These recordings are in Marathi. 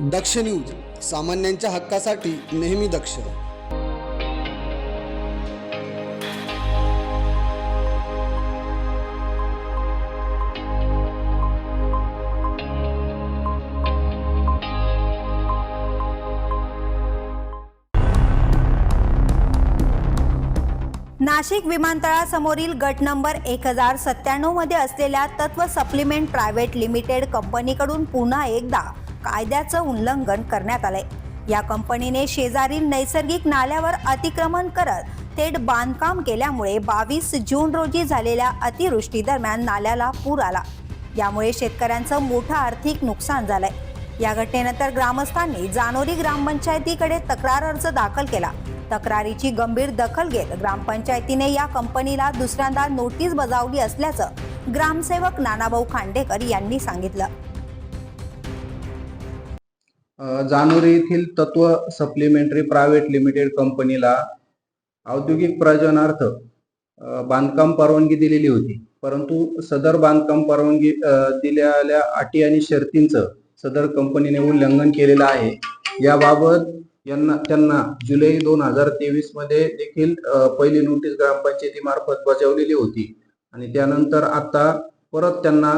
दक्ष न्यूज सामान्यांच्या हक्कासाठी नेहमी दक्ष. नाशिक विमानतळासमोरील गट नंबर एक हजार सत्त्याण्णवमध्ये असलेल्या तत्व सप्लिमेंट प्रायव्हेट लिमिटेड कंपनीकडून पुन्हा एकदा कायद्याचं उल्लंघन करण्यात आलंय. या कंपनीने शेजारील नैसर्गिक नाल्यावर अतिक्रमण करत थेट बांधकाम केल्यामुळे बावीस जून रोजी झालेल्या अतिवृष्टी दरम्यान नाल्याला पूर आला. यामुळे शेतकऱ्यांचं मोठं आर्थिक नुकसान झालंय. या घटनेनंतर ग्रामस्थांनी जानोरी ग्रामपंचायतीकडे तक्रार अर्ज दाखल केला. तक्रारीची गंभीर दखल घेत ग्रामपंचायतीने या कंपनीला दुसऱ्यांदा नोटीस बजावली असल्याचं ग्रामसेवक नानाभाऊ खांडेकर यांनी सांगितलं. जानोरी येथील तत्व सप्लिमेंटरी प्रायव्हेट लिमिटेड कंपनीला औद्योगिक प्रयोजनार्थ बांधकाम परवानगी दिलेली होती. परंतु सदर बांधकाम परवानगी दिलेल्या अटी आणि शर्तींचं सदर कंपनीने उल्लंघन केलेलं आहे. याबाबत यांना त्यांना जुलै दोन हजार तेवीसमध्ये देखील पहिली नोटीस ग्रामपंचायतीमार्फत बजावलेली होती. आणि त्यानंतर आता परत त्यांना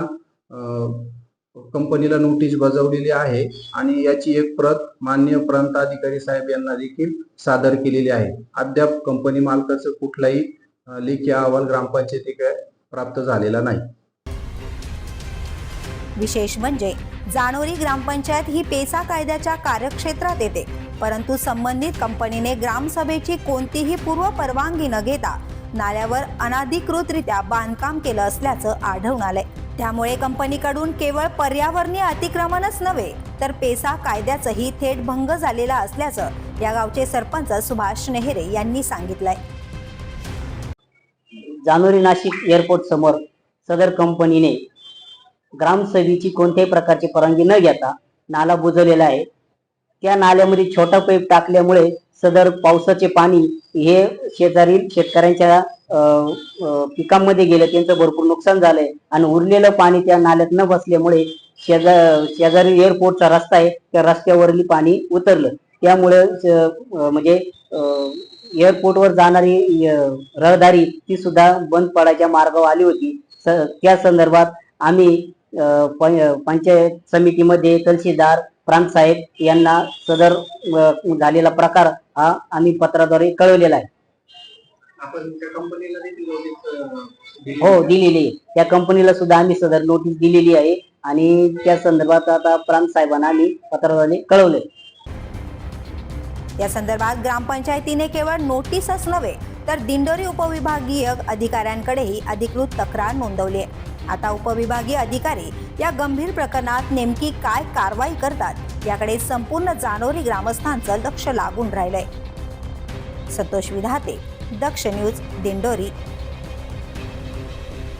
कंपनीला नोटीस बजावलेली आहे आणि याची एक प्रत माननीय प्रांताधिकारी साहेब यांना देखील सादर केलेली आहे. अद्याप कंपनी मालकाचं कुठलाही लेखी अहवाल ग्रामपंचायतीकडे प्राप्त झालेला नाही. विशेष म्हणजे जानोरी ग्रामपंचायत ही पेसा कायद्याच्या कार्यक्षेत्रात येते. परंतु संबंधित कंपनीने ग्रामसभेची कोणतीही पूर्व परवानगी न घेता नाल्यावर अनाधिकृतरित्या बांधकाम केलं असल्याचं आढळून आलंय. त्यामुळे कंपनीकडून केवळ पर्यावरणीय अतिक्रमणच नव्हे तर पेसा कायद्याचंही थेट भंग झालेला असल्याचं या गावचे सरपंच सुभाष नेहरे यांनी सांगितलंय. जानोरी नाशिक एअरपोर्ट समोर सदर कंपनीने ग्रामसभेची कोणत्याही प्रकारची परवानगी न घेता नाला बुजवलेला आहे. त्या नाल्यामध्ये छोटा पाईप टाकल्यामुळे सदर पावसाचे पाणी हे शेजारील शेतकऱ्यांच्या पिकांमध्ये गेलं त्यांचं भरपूर नुकसान झालंय. आणि उरलेलं पाणी त्या नाल्यात न बसल्यामुळे शेजा शेजारी एअरपोर्टचा रस्ता आहे त्या रस्त्यावरली पाणी उतरलं. त्यामुळे म्हणजे एअरपोर्टवर जाणारी रहदारी ती सुद्धा बंद पडायच्या मार्गावर आली होती. स- त्या संदर्भात आम्ही पंचायत समितीमध्ये तहसीलदार प्रांत साहेब यांना सदर झालेला प्रकार हा आम्ही पत्राद्वारे कळवलेला आहे. आपण त्या कंपनीला देखील नोटीस हो दिलेली. त्या कंपनीला सुद्धा आम्ही सदर नोटीस दिलेली आहे. आणि त्या संदर्भात आता प्रांत साहेबांना आम्ही पत्राद्वारे कळवले या संदर्भात ग्रामपंचायतीने केवळ नोटीसच नव्हे तर दिंडोरी उपविभागीय अधिकाऱ्यांकडेही अधिकृत तक्रार नोंदवली आहे आता उपविभागीय अधिकारी या गंभीर प्रकरणात नेमकी काय कारवाई करतात याकडे संपूर्ण जानोरी ग्रामस्थांचं लक्ष लागून राहिलंय. संतोष विधाते दक्ष न्यूज दिंडोरी